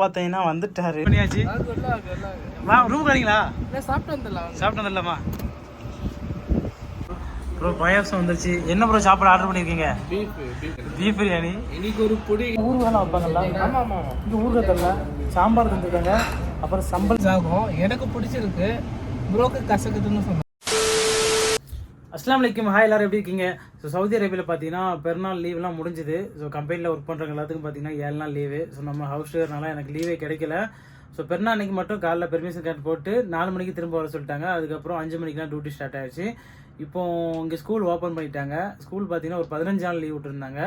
பார்த்தீங்கன்னா வந்துட்டாரு. பண்ணியாச்சு? வா ரூம் சாப்பிட்டு வந்துடலாம் சாப்பிட்டு வந்துடலாமா? ப்ரோ பாயாசம் வந்துருச்சு. என்ன ப்ரோ சாப்பாடு ஆர்டர் பண்ணியிருக்கீங்க பீஃப் பிரியாணி. இன்னைக்கு ஒரு பொடி. ஊறுகாலாம் வைப்பாங்கல்ல. ஆமா ஆமா ஆமா. இங்கே ஊறுகாய் தரல சாம்பார் தந்துருக்காங்க அப்புறம் சம்பல். ஆகும் எனக்கு பிடிச்சிருக்கு. ப்ரோக்கு கசக்குதுன்னு சொன்னேன் அஸ்லாம் வலைக்கும் ஹாய் எல்லாரும் எப்படி இருக்கீங்க? ஸோ சவுதி அரேபியாவில் பார்த்தீங்கன்னா பெருநாள் லீவ்லாம் முடிஞ்சுது. ஸோ கம்பெனியில் ஒர்க் பண்ணுறவங்க எல்லாத்துக்கும் பார்த்தீங்கன்னா ஏழு நாள் லீவு ஸோ நம்ம ஹவுஸ் டூர்னால எனக்கு லீவே கிடைக்கல. ஸோ பெருநாள் அன்னைக்கு மட்டும் காலைல பெர்மிஷன் கார்டு போட்டு நாலு மணிக்கு திரும்ப வர சொல்லிட்டாங்க. அதுக்கப்புறம் அஞ்சு மணிக்கெலாம் டியூட்டி ஸ்டார்ட் ஆயிடுச்சு. இப்போ இங்கே ஸ்கூல் ஓப்பன் பண்ணிட்டாங்க. ஸ்கூல் பார்த்தீங்கன்னா ஒரு பதினஞ்சு நாள் லீவ் விட்டுருந்தாங்க.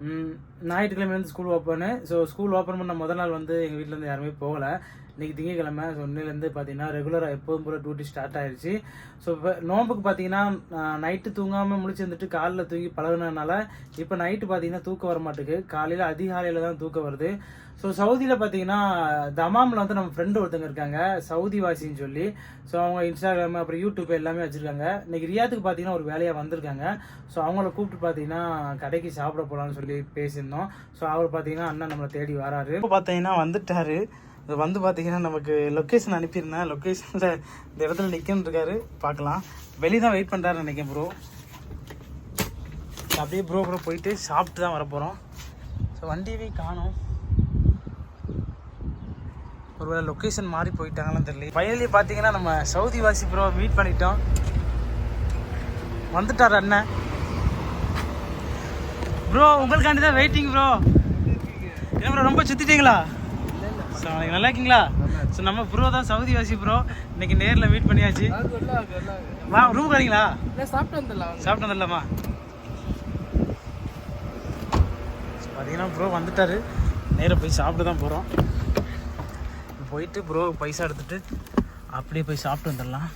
ஞாயிற்றுக்கிழமை ஞாயிற்றுக்கிழமைலேருந்து school open so school open பண்ண முதல் நாள் வந்து எங்கள் வீட்டிலேருந்து யாருமே போகலை. இன்றைக்கி திங்கக்கிழமை ஸோ இன்னிலேருந்து பார்த்தீங்கன்னா ரெகுலராக எப்போதும் போல டியூட்டி ஸ்டார்ட் ஆயிடுச்சு ஸோ இப்போ நோம்புக்கு பார்த்தீங்கன்னா நைட்டு தூங்காமல் முழிச்சிருந்துட்டு காலைல தூங்கி பழகுனதுனால இப்போ நைட்டு பார்த்தீங்கன்னா தூக்கம் வர மாட்டேங்குது காலையில் அதிகாலையில் தான் தூக்கம் வருது. ஸோ சவுதியில் பார்த்தீங்கன்னா தமாமில் வந்து நம்ம ஃப்ரெண்டு ஒருத்தங்க இருக்காங்க சவுதி வாசின்னு சொல்லி. ஸோ அவங்க இன்ஸ்டாகிராம் அப்புறம் யூடியூப் எல்லாமே வச்சுருக்காங்க. இன்றைக்கி ரியாத்துக்கு பார்த்தீங்கன்னா ஒரு வேலையாக வந்திருக்காங்க. ஸோ அவங்கள கூப்பிட்டு பார்த்தீங்கன்னா கடைக்கு சாப்பிட போகலான்னு சொல்லி பேசியிருந்தோம். ஸோ அவர் பார்த்தீங்கன்னா அண்ணன் நம்மளை தேடி வராரு. இப்போ பார்த்தீங்கன்னா வந்துட்டாரு. வந்து பார்த்தீங்கன்னா நமக்கு லொக்கேஷன் அனுப்பியிருந்தேன். லொக்கேஷனில் இந்த இடத்துல நிற்கன்னு இருக்காரு. பார்க்கலாம் வெளியே தான் வெயிட் பண்ணுறாரு நினைக்கிறேன் ப்ரோ அப்படியே ப்ரோ ப்ரோ போயிட்டு சாப்பிட்டு தான் வர போகிறோம் ஸோ வண்டியவே காணும். ஒருவேளை லொக்கேஷன் மாறி போயிட்டாங்கன்னு தெரியல ஃபைனலி பார்த்தீங்கன்னா நம்ம சவுதி வாசி ப்ரோ மீட் பண்ணிட்டோம். வந்துட்டார் அண்ணன். ப்ரோ உங்களுக்காண்டி தான் வெயிட்டிங் ப்ரோ என்ன ப்ரோ ரொம்ப சுற்றிட்டீங்களா நல்லா இருக்கீங்களா? ஸோ நம்ம ப்ரோ தான் சவுதி வாசி ப்ரோ இன்னைக்கு நேரில் மீட் பண்ணியாச்சு. வா ரூம் வரீங்களா சாப்பிட்டு வந்துடலாம். சாப்பிட்டு வந்துடலாமா? பார்த்தீங்கன்னா ப்ரோ வந்துட்டாரு. நேராக போய் சாப்பிட்டு தான் போகிறோம் போயிட்டு ப்ரோ பைசா எடுத்துட்டு அப்படியே போய் சாப்பிட்டு வந்துடலாம்.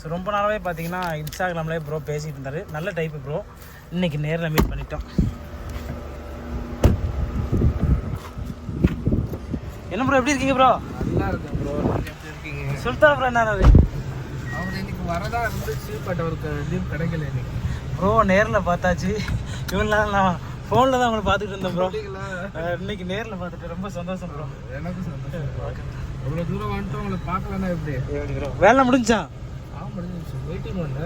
ஸோ ரொம்ப நாளாவே பார்த்தீங்கன்னா இன்ஸ்டாகிராம்லேயே ப்ரோ பேசிகிட்டு இருந்தார். நல்ல டைப்பு ப்ரோ இன்னைக்கு நேரில் மீட் பண்ணிட்டோம். என்ன ப்ரோ எப்படி இருக்கீங்க ப்ரோ நல்லா இருக்கேன் ப்ரோ எப்படி இருக்கீங்க? சுல்தான் ப்ரோ என்ன அவர் இன்னைக்கு வரதா இருந்துச்சு பட் அவருக்கு லீவ் கிடைக்கல இன்னைக்கு. ப்ரோ நேரில் பார்த்தாச்சு. இவங்களாம் நான் ஃபோனில் தான் உங்களை பார்த்துட்டு இருந்தேன் ப்ரோ? இன்னைக்கு நேரில் பார்த்துட்டு ரொம்ப சந்தோஷம் ப்ரோ எனக்கு சந்தோஷம் அவ்வளோ தூரம் வந்துட்டு உங்களை பார்க்கலன்னா எப்படி? ப்ரோ வேலை முடிஞ்சா? ஆ முடிஞ்சிருச்சு. வெயிட்டிங் ஒன்று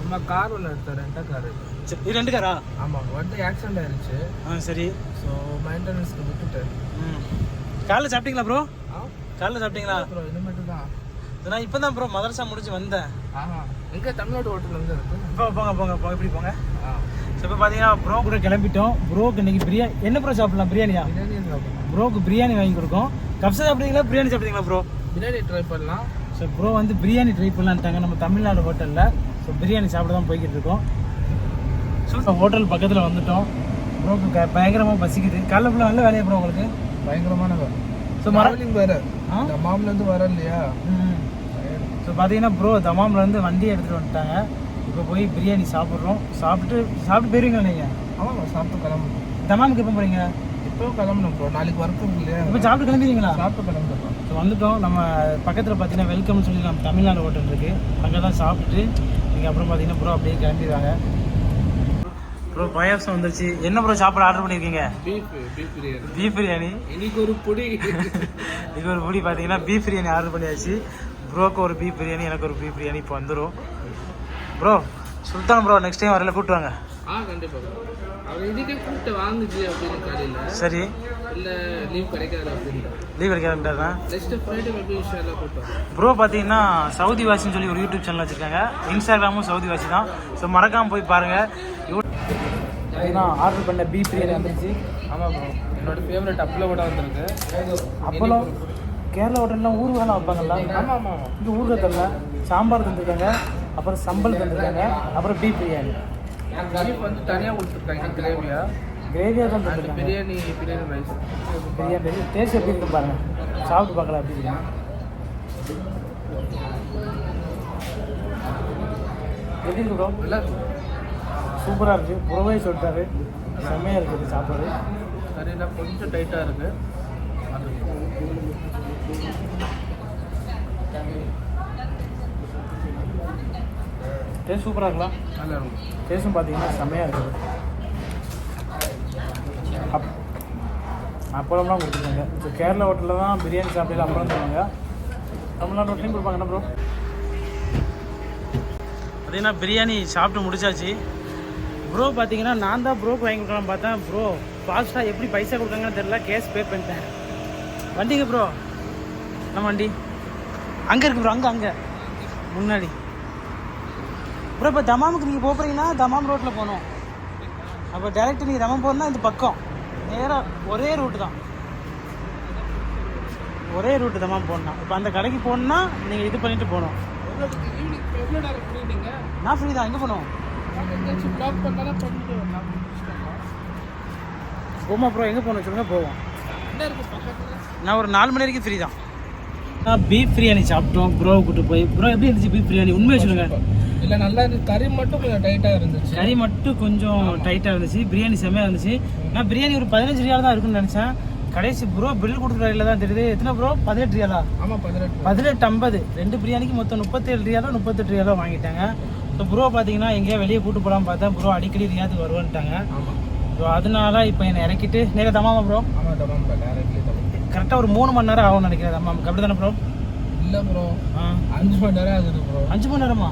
சும்மா கார் ஒன்று எடுத்தேன் ரெண்டா காரு. சரி இது ரெண்டு காரா? ஆமாம் வந்து ஆக்சிடென்ட் ஆயிருச்சு. ஆ சரி. ஸோ மெயின்டெனன்ஸ்க்கு விட்டுட்டேன். காலைல சாப்பிட்டீங்களா ப்ரோ காலைல சாப்பிட்டீங்களா? அப்புறம் இனிமேட்டு தான். நான் இப்போ தான் ப்ரோ மதரசா முடிஞ்சு வந்தேன். ஆஹா. எங்கே? தமிழ்நாடு ஹோட்டல் வந்து இருக்கு. இப்போ போங்க போங்க போங்க இப்படி போங்க. ஸோ இப்போ பார்த்தீங்கன்னா ப்ரோ கூட கிளம்பிட்டோம். ப்ரோக்கு இன்னைக்கு பிரியாணி என்ன ப்ரோ சாப்பிடலாம்? பிரியாணியா? பிரியாணி சாப்பிடலாம்? ப்ரோக்கு பிரியாணி வாங்கி கொடுக்கும். கப்ஸா சாப்பிட்டீங்களா பிரியாணி சாப்பிட்டீங்களா ப்ரோ பிரியாணி ட்ரை பண்ணலாம். ஸோ ப்ரோ வந்து பிரியாணி ட்ரை பண்ணலான்ட்டாங்க. நம்ம தமிழ்நாடு ஹோட்டலில் ஸோ பிரியாணி சாப்பிட தான் போய்கிட்டு இருக்கோம். ஸோ ஹோட்டல் பக்கத்தில் வந்துட்டோம். ப்ரோக்கு க பயங்கரமாக பசிக்குது. காலைல ஃபுல்லாக நல்ல வேலையா ப்ரோ உங்களுக்கு? பயங்கரமான வேலை. ஸோ மர டிராவலிங் வேறு. ஆ? தமாம்லேருந்து வர இல்லையா ஸோ பார்த்தீங்கன்னா ப்ரோ தமாம்லேருந்து வண்டி எடுத்துகிட்டு வந்துட்டாங்க. இப்போ போய் பிரியாணி சாப்பிட்றோம். சாப்பிட்டு சாப்பிட்டு போயிருவீங்களா நீங்கள் ஆமாம் சாப்பிட்டு கிளம்பணும் தமாமுக்கு எப்போ போகிறீங்க இப்போ கிளம்பணும் ப்ரோ நாளைக்கு ஒர்க் இருக்கு இல்லையா? இப்போ சாப்பிட்டு கிளம்பிடுவீங்களா? சாப்பிட்டு கிளம்பிடலாம் ஸோ வந்துட்டோம். நம்ம பக்கத்தில் பார்த்தீங்கன்னா வெல்கம்னு சொல்லி நம்ம தமிழ்நாடு ஹோட்டல் இருக்குது அங்கே தான் சாப்பிட்டுட்டு நீங்கள் அப்புறம் பார்த்தீங்கன்னா ப்ரோ அப்படியே கிளம்பிடுவாங்க. ப்ரோ பாயாசம் வந்துருச்சு. என்ன ப்ரோ சாப்பாடு ஆர்டர் பண்ணியிருக்கீங்க beef beef biryani beef biryani இன்னைக்கு ஒரு பொடி. இது ஒரு பொடி பார்த்தீங்கன்னா பீஃப் பிரியாணி ஆர்டர் பண்ணியாச்சு. ப்ரோக்கு ஒரு பீஃப் பிரியாணி எனக்கு ஒரு பீஃப் பிரியாணி இப்போ வந்துடும் bro Sultan bro next time வரல கூப்பிட்டு வாங்க. ஆ கண்டிப்பாக அவர் இதுக்கே கூப்பிட்டு வாங்குச்சு அப்படின்னு காலையில். சரி. இல்லை லீவ் கிடைக்காது அப்படின்னு. லீவ் கிடைக்காதுன்றா நெக்ஸ்ட் ஃப்ரைடே மேபி இன்ஷால்லாம் கூப்பிட்டு ப்ரோ பார்த்தீங்கன்னா சவுதி வாசின்னு சொல்லி ஒரு யூடியூப் சேனல் வச்சுருக்காங்க. இன்ஸ்டாகிராமும் சவுதி வாசி தான். ஸோ மறக்காமல் போய் பாருங்கள் பார்த்தீங்கன்னா ஆர்டர் பண்ண பீஃப் பிரியாணி வந்துருச்சு. ஆமாம் ப்ரோ என்னோட ஃபேவரட் அப்பளம் கூட வந்திருக்கு. அப்போலாம் கேரளா ஹோட்டல்லாம் ஊறுகாலாம் வைப்பாங்கல்ல ஆமாம் ஆமாம் இங்கே தரல சாம்பார் தந்துருக்காங்க. அப்புறம் சம்பல் தந்துருக்காங்க. அப்புறம் பீஃப் பிரியாணி பீஃப் வந்து தனியாக கொடுத்துருக்காங்க கிரேவியா கிரேவியாக தான் தந்துருக்காங்க. பிரியாணி பிரியாணி ரைஸ் பிரியாணி டேஸ்ட் எப்படி இருக்கு பாருங்க. சாப்பிட்டு பார்க்கலாம் இருக்கு. எப்படி இருக்கு ப்ரோ நல்லா சூப்பராக இருக்குது புறவே சொல்லிட்டாரு. செம்மையாக இருக்குது சாப்பாடு. கறியெல்லாம் கொஞ்சம் டைட்டாக இருக்குது அது டேஸ்ட் சூப்பராக இருக்கலாம் நல்லா இருக்கும். டேஸ்ட்டும் பார்த்தீங்கன்னா செம்மையாக இருக்குது. அப் அப்பளம்லாம் கொடுத்துருக்காங்க. ஸோ கேரளா ஹோட்டலில் தான் பிரியாணி சாப்பிடல அப்பளம் தருவாங்க. தமிழ்நாடு ஹோட்டலையும் கொடுப்பாங்க. ப்ரோ பார்த்தீங்கன்னா பிரியாணி சாப்பிட்டு முடிச்சாச்சு. ப்ரோ பார்த்தீங்கன்னா நான் தான் ப்ரோக்கு வாங்கி கொடுக்கலாம் பார்த்தேன். ப்ரோ ஃபாஸ்ட்டாக எப்படி பைசா கொடுக்காங்கன்னு தெரியல. கேஸ் பே பண்ணிட்டேன். வண்டிங்க ப்ரோ நம்ம வண்டி? அங்கே இருக்கு ப்ரோ அங்கே அங்கே. முன்னாடி. ப்ரோ இப்போ தமாமுக்கு நீங்கள் போகிறீங்கன்னா தமாம் ரோட்டில் போகணும். அப்போ டேரெக்ட் நீங்கள் தமாம் போகணுன்னா இந்த பக்கம். நேராக ஒரே ரூட்டு தான். ஒரே ரூட்டு தமாம் போகணும் இப்போ அந்த கடைக்கு போகணுன்னா நீங்கள் இது பண்ணிட்டு போகணும். நான் ஃப்ரீ தான் எங்கே போகணும்? போமா ப்ரோ எங்கே போகணும் சொல்லுங்கள் போவோம். நான் ஒரு நாலு மணி வரைக்கும் ஃப்ரீ தான். நான் பீஃப் பிரியாணி சாப்பிட்டோம் ப்ரோ கூட்டு போய். ப்ரோ எப்படி இருந்துச்சு பீஃப் பிரியாணி? உண்மையை சொல்லுங்கள் இல்லை நல்லா இருந்துச்சு கறி மட்டும் கொஞ்சம் டைட்டாக இருந்துச்சு. கறி மட்டும் கொஞ்சம் டைட்டாக இருந்துச்சு. பிரியாணி செம்மையாக இருந்துச்சு. நான் பிரியாணி ஒரு பதினஞ்சு ரியால் தான் இருக்குன்னு நினச்சேன். கடைசி ப்ரோ பில் கொடுக்குற தான் தெரியுது. எத்தனை ப்ரோ பதினெட்டு ரியாலா ஆமாம் பதினெட்டு. பதினெட்டு ஐம்பது. ரெண்டு பிரியாணிக்கு மொத்தம் முப்பத்தேழு ரியாலோ முப்பத்தெட்டு ரியாலோ வாங்கிட்டாங்க. ஸோ ப்ரோ பார்த்தீங்கன்னா எங்கேயா வெளியே கூட்டு போகலாம் பார்த்தா ப்ரோ அடிக்கடி ரியாத்துக்கு வருவான்ட்டாங்க. ஸோ அதனால இப்போ என்னை இறக்கிட்டு நேராக தமாமா ப்ரோ ஆமாம் தமாம் கரெக்டாக ஒரு மூணு மணி நேரம் ஆகும்னு நினைக்கிறேன் தமாமுக்கு அப்படி தானே ப்ரோ இல்லை ப்ரோ அஞ்சு மணி நேரம் ஆகுது ப்ரோ அஞ்சு மணி நேரமா?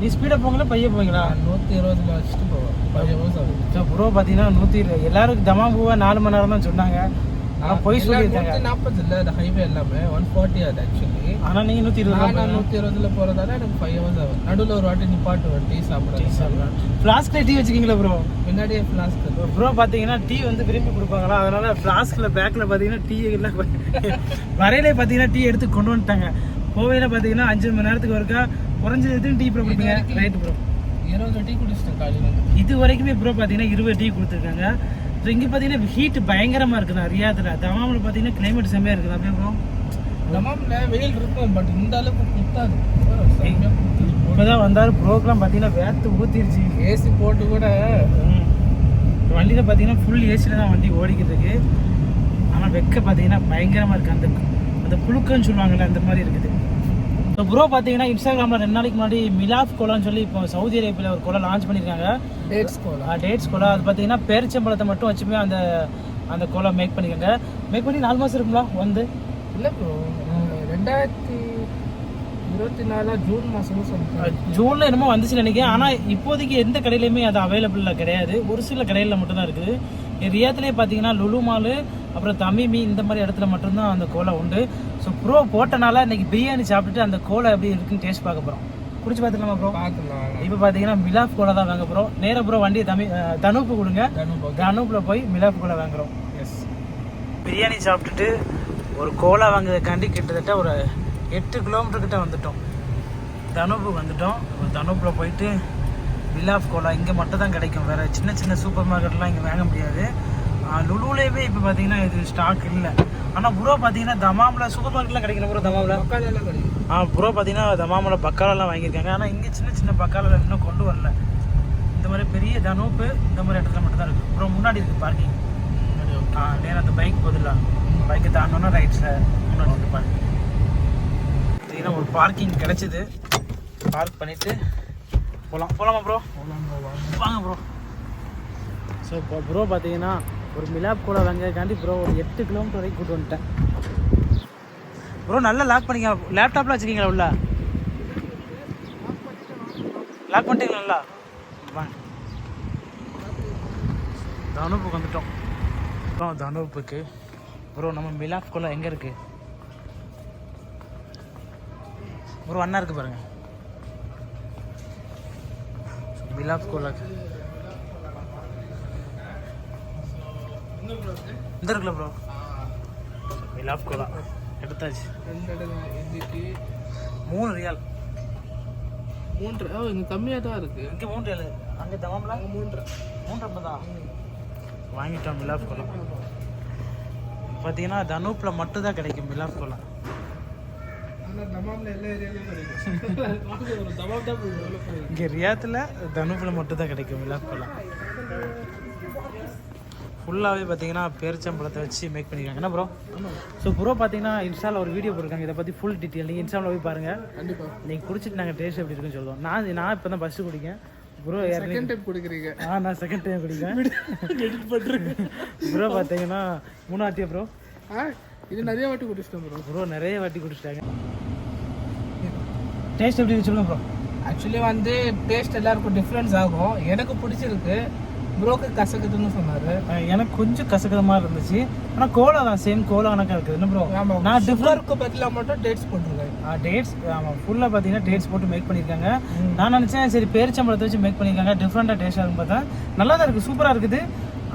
நீ ஸ்பீடாக போங்களா பைய போவீங்களா நூற்றி இருபதுல வச்சுட்டு போவேன். ஆகுது ஸோ ப்ரோ பார்த்தீங்கன்னா நூற்றி எல்லாரும் தமாம் பூவா நாலு மணி நேரம் தான் சொன்னாங்க ஆனால் பொய் சொல்லியிருக்காங்க. நாற்பது இல்லை இந்த ஹைவே எல்லாமே. ஒன் ஃபார்ட்டி அது ஆக்சுவலி ஆனால் நீங்கள் நூற்றி இருபது நான் நூற்றி இருபதுல போகிறதால எனக்கு ஃபைவ் ஹவர்ஸ் ஆகும். நடுவில் ஒரு வாட்டி நிப்பாட்டுவேன் டீ சாப்பிட ஃப்ளாஸ்கில் டீ வச்சுக்கிங்களா ப்ரோ பின்னாடியே ஃப்ளாஸ்க் ப்ரோ பார்த்தீங்கன்னா டீ வந்து விரும்பி கொடுப்பாங்களா? அதனால ஃப்ளாஸ்கில் பேக்கில் பார்த்தீங்கன்னா டீ எல்லாம் வரையிலே பார்த்தீங்கன்னா டீ எடுத்து கொண்டு வந்துட்டாங்க. கோவையில் பார்த்தீங்கன்னா அஞ்சு மணி நேரத்துக்கு ஒருக்கா குறைஞ்சது டீ ப்ரோ கொடுப்பீங்க? ரைட்டு ப்ரோ இருபது டீ குடிச்சிட்டேன் காலையில் இது வரைக்குமே ப்ரோ பார்த்தீங்கன்னா இருபது டீ கொடுத்துருக்காங்க. ஸோ இங்கே பார்த்தீங்கன்னா ஹீட் பயங்கரமாக இருக்குதா. ரியாத்தில் தமாமில் பார்த்தீங்கன்னா கிளைமேட் செம்மையாக இருக்குது. அப்படியே ப்ரோ தமாமில் வெயில் இருக்கும் பட் இந்த அளவுக்கு குத்தாது. செம்மையா குத்துது. இப்போ தான் வந்தார் ப்ரோக்கெலாம் பார்த்தீங்கன்னா வேர்த்து ஊற்றிருச்சு ஏசி போட்டு கூட வண்டியில் பார்த்தீங்கன்னா ஃபுல் ஏசியில் தான் வண்டி ஓடிக்கிட்டு இருக்கு. ஆனால் வெக்க பார்த்தீங்கன்னா பயங்கரமாக இருக்குது அந்த அந்த புழுக்கன்னு சொல்லுவாங்கல்ல அந்த மாதிரி இருக்குது. ஸோ ப்ரோ பார்த்தீங்கன்னா இன்ஸ்டாகிராமில் ரெண்டு நாளைக்கு முன்னாடி மிலாஃப் கோலான்னு சொல்லி இப்போ சவுதி அரேபியாவில் ஒரு கோலா லான்ச் பண்ணியிருக்காங்க. Dates cola? Dates cola. அது பார்த்தீங்கன்னா பேரிச்சம்பழத்தை மட்டும் வச்சுமே அந்த அந்த கோலா மேக் பண்ணிக்கோங்க. மேக் பண்ணி நாலு மாதம் இருக்குங்களா? வந்து? இல்லை ப்ரோ ரெண்டாயிரத்தி இருபத்தி நாலா ஜூன் மாதமும் சொல்லிட்டேன் ஜூனில் என்னமோ வந்துச்சு நினைக்கிறேன். ஆனால் இப்போதைக்கு எந்த கடையிலையுமே அது அவைலபிளில் கிடையாது. ஒரு சில கடையில் மட்டும்தான் இருக்குது. ரியாத்துலேயே பார்த்தீங்கன்னா லுலு மாலு அப்புறம் தமிமி இந்த மாதிரி இடத்துல மட்டும்தான் அந்த கோலா உண்டு. ஸோ ப்ரோ போட்டனால இன்னைக்கு பிரியாணி சாப்பிட்டுட்டு அந்த கோலா எப்படி இருக்குன்னு டேஸ்ட் பார்க்க போகிறோம் குடிச்சு பார்த்துக்கலாமா ப்ரோ இப்போ பார்த்தீங்கன்னா மிலாப் கோலா தான் வாங்க போகிறோம் நேராக ப்ரோ வண்டியை தமிழ் தனுப்பு கொடுங்க. தனு தனுப்பில் போய் மிலாப் கோலா வாங்குறோம். எஸ் பிரியாணி சாப்பிட்டுட்டு ஒரு கோலா வாங்குறதுக்காண்டி கிட்டத்தட்ட ஒரு எட்டு கிலோமீட்டர் கிட்ட வந்துட்டோம். தனுப்பு வந்துட்டோம். ஒரு தனுப்பில் போயிட்டு வில்லாஃப் கோலா இங்கே மட்டும் தான் கிடைக்கும். வேறு சின்ன சின்ன சூப்பர் மார்க்கெட்லாம் இங்கே வாங்க முடியாது. லுலுலேயுமே இப்போ பார்த்தீங்கன்னா இது ஸ்டாக் இல்லை. ஆனால் ப்ரோ பார்த்தீங்கன்னா தமாமில் சூப்பர் மார்க்கெட்லாம் கிடைக்கணும் ப்ரோ தமாமில் ஆ ப்ரோ பார்த்தீங்கன்னா தமாமில் பக்காலெல்லாம் வாங்கியிருக்காங்க. ஆனால் இங்கே சின்ன சின்ன பக்காலெல்லாம் இன்னும் கொண்டு வரல. இந்த மாதிரி பெரிய தனூப்பு இந்த மாதிரி இடத்துல மட்டும் தான் இருக்குது ப்ரோ முன்னாடி இருக்குது பார்க்கிங் ஆ நேரம் அந்த பைக் பதிலாக பைக்கை தாண்டோன்னா ரைட்ஸில் முன்னாடி வந்து பார்க்கிங் பார்த்தீங்கன்னா ஒரு பார்க்கிங் கிடச்சிது. பார்க் பண்ணிவிட்டு போகலாம் போகலாமா ப்ரோ வாங்க ப்ரோ ஸோ இப்போ ப்ரோ பார்த்தீங்கன்னா ஒரு மிலாப் கூட வாங்கக்காண்டி ப்ரோ ஒரு எட்டு கிலோமீட்டர் வரைக்கும் கூட்டு வந்துட்டேன். ப்ரோ நல்லா லாக் பண்ணிக்க லேப்டாப்லாம் வச்சுருக்கீங்களா உள்ள? லாக் பண்ணிட்டீங்களா நல்லா வாங்க. தனுப்புக்கு வந்துட்டோம். ப்ரோ தனுப்புக்கு. ப்ரோ நம்ம மிலாப் கோலா எங்கே இருக்கு? ப்ரோ அண்ணா இருக்கு பாருங்க. மிலாப் கோலா இந்த இருக்குல்ல ப்ரோ மிலாப் கோலா எடுத்தாச்சு மூணு ரியால் மூன்று ஓ இங்கே கம்மியாக தான் இருக்கு. இங்கே மூணு ரியால் அங்கே தமாம்ல மூன்று. மூன்று ஐம்பதா? வாங்கிட்டோம் மிலாப் கோலா. பார்த்தீங்கன்னா தனூப்பில் மட்டும் தான் கிடைக்கும் மிலாப் கோலா. இங்கே ரியாத்தில் தனுப்பில் மட்டும் தான் கிடைக்கும் கோலா ஃபுல்லாகவே பார்த்தீங்கன்னா பேரிச்சம்பழத்தை வச்சு மேக் பண்ணியிருக்காங்க என்ன ப்ரோ ஸோ ப்ரோ பார்த்தீங்கன்னா இன்ஸ்டாவில் ஒரு வீடியோ போட்டிருக்காங்க. இதை பற்றி ஃபுல் டீட்டெயில் நீங்கள் இன்ஸ்டாவில் போய் பாருங்கள் கண்டிப்பாக நீங்கள் குடிச்சிட்டு நாங்கள் டேஸ்ட் எப்படி இருக்குன்னு சொல்லுவோம். நான் நான் இப்போ தான் ஃபஸ்ட்டு குடிக்கேன் ப்ரோ செகண்ட் டைம் குடிக்கிறீங்க. ஆ நான் செகண்ட் டைம் குடிக்கிறேன். எடிட் பண்ணுறேன் ப்ரோ பார்த்தீங்கன்னா மூணாத்தியா ப்ரோ ஆ இது நிறைய வாட்டி குடிச்சிட்டேன் ப்ரோ ப்ரோ நிறைய வாட்டி குடிச்சிட்டாங்க. டேஸ்ட் எப்படி இருக்கு சொல்லுங்க ப்ரோ ஆக்சுவலி வந்து டேஸ்ட் எல்லாருக்கும் டிஃப்ரென்ஸ் ஆகும். எனக்கு பிடிச்சிருக்கு. ப்ரோக்கு கசக்குதுன்னு சொன்னாரு. எனக்கு கொஞ்சம் கசக்கிற மாதிரி இருந்துச்சு. ஆனால் கோலா தான். சேம் கோலா கணக்காக இருக்குது. என்ன ப்ரோ ஆமாம் நான் டிஃப்ரெண்ட் சுகருக்கு பதிலாக மட்டும் டேட்ஸ் போட்டிருக்கேன் டேட்ஸ் ஆமாம் ஃபுல்லாக பார்த்தீங்கன்னா டேட்ஸ் போட்டு மேக் பண்ணியிருக்காங்க. நான் நினச்சேன் சரி பேரிச்சம்பழத்தை வச்சு மேக் பண்ணியிருக்காங்க. டிஃப்ரெண்ட்டாக டேஸ்ட்டாக இருக்கும் பார்த்தா நல்லா தான் இருக்குது சூப்பராக இருக்குது.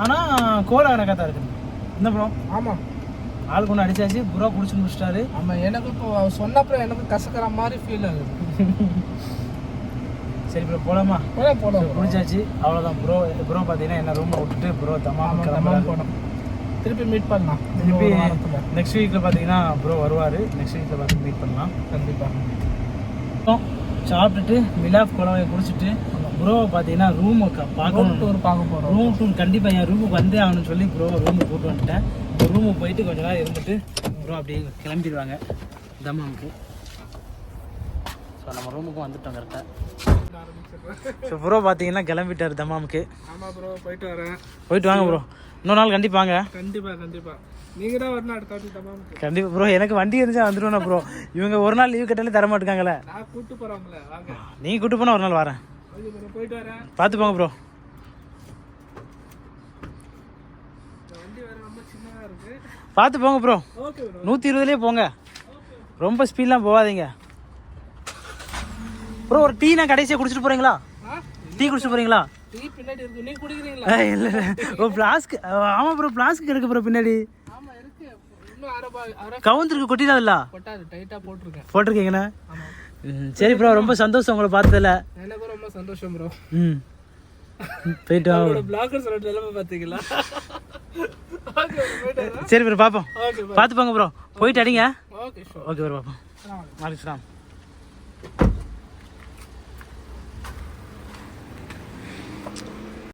ஆனால் கோலா கணக்காக தான் இருக்குது. என்ன ப்ரோ ஆமாம் ஆள் கொண்டு அடிச்சாச்சு ப்ரோ குடிச்சு முடிச்சிட்டாரு. ஆமாம் எனக்கு இப்போ அவர் சொன்னப்பறம் எனக்கு கசக்கிற மாதிரி ஃபீல் ஆகுது. சரி ப்ரோ போலாமா? போல போனோம் குடிச்சாச்சு. அவ்வளோதான் ப்ரோ ப்ரோ பார்த்தீங்கன்னா என்ன ரூமில் விட்டுட்டு ப்ரோ தம்மா கிளம்பலாம் போனோம் திருப்பி மீட் பண்ணலாம். திருப்பி. நெக்ஸ்ட் வீக்கில் பார்த்தீங்கன்னா ப்ரோ வருவார். நெக்ஸ்ட் வீக்கில் பார்த்து மீட் பண்ணலாம். கண்டிப்பாக சாப்பிட்டுட்டு மிலாப் குழவையை குடிச்சிட்டு ப்ரோவை பார்த்தீங்கன்னா ரூமை பார்க்கணும். டூர் பார்க்க போகிறோம் ரூம் டூர் கண்டிப்பாக என் ரூமுக்கு வந்தே ஆகணும்னு சொல்லி ப்ரோ ரூமுக்கு கூட்டு வந்துட்டேன். ரூமுக்கு போயிட்டு கொஞ்ச நேரம் இருந்துட்டு ப்ரோ அப்படியே கிளம்பிடுவாங்க. தம்மாமுக்கு ஸோ நம்ம ரூமுக்கு வந்துட்டோம் கரெக்டாக ஸோ ப்ரோ பார்த்தீங்கன்னா கிளம்பிட்டார் தம்மாமுக்கு ஆமாம் ப்ரோ போயிட்டு வரேன். போயிட்டு வாங்க ப்ரோ இன்னொரு நாள் கண்டிப்பாங்க கண்டிப்பாக கண்டிப்பாக நீங்கள் தான் வரணும் அடுத்த வாட்டி தமாமுக்கு கண்டிப்பாக ப்ரோ எனக்கு வண்டி இருந்துச்சா வந்துடுவேண்ணா ப்ரோ இவங்க ஒரு நாள் லீவ் கட்டாலே தர மாட்டாங்களே நான் கூப்பிட்டு போகிறவங்கள வாங்க. நீங்கள் கூட்டு போனால் ஒரு நாள் வரேன். போயிட்டு வரேன். பார்த்து போங்க ப்ரோ இந்த வண்டி வேறு ரொம்ப சின்னதாக இருக்குது பார்த்து போங்க ப்ரோ நூற்றி இருபதுலேயே போங்க. ரொம்ப ஸ்பீட்லாம் போகாதீங்க. ப்ரோ ஒரு டீ நான் கடைசியாக குடிச்சிட்டு போகிறீங்களா டீ குடிச்சிட்டு போகிறீங்களா இல்லை ஓ ஃப்ளாஸ்க் ஆமாம் ப்ரோ ஃப்ளாஸ்க் இருக்கு ப்ரோ பின்னாடி. கவுந்திருக்கு கொட்டிடாதுல்ல? போட்டிருக்கீங்கண்ணா? சரி ப்ரோ ரொம்ப சந்தோஷம் உங்களை பார்த்ததில்ல ரொம்ப சந்தோஷம் ப்ரோ ம். போயிட்டு வாங்க பிளாகர் சொல்ற நிலைமை சரி ப்ரோ பார்ப்போம் ஓகே பார்த்து போங்க ப்ரோ போயிட்டு அடிங்க. ஓகே ப்ரோ பார்ப்போம் வாலிஸ்லாம்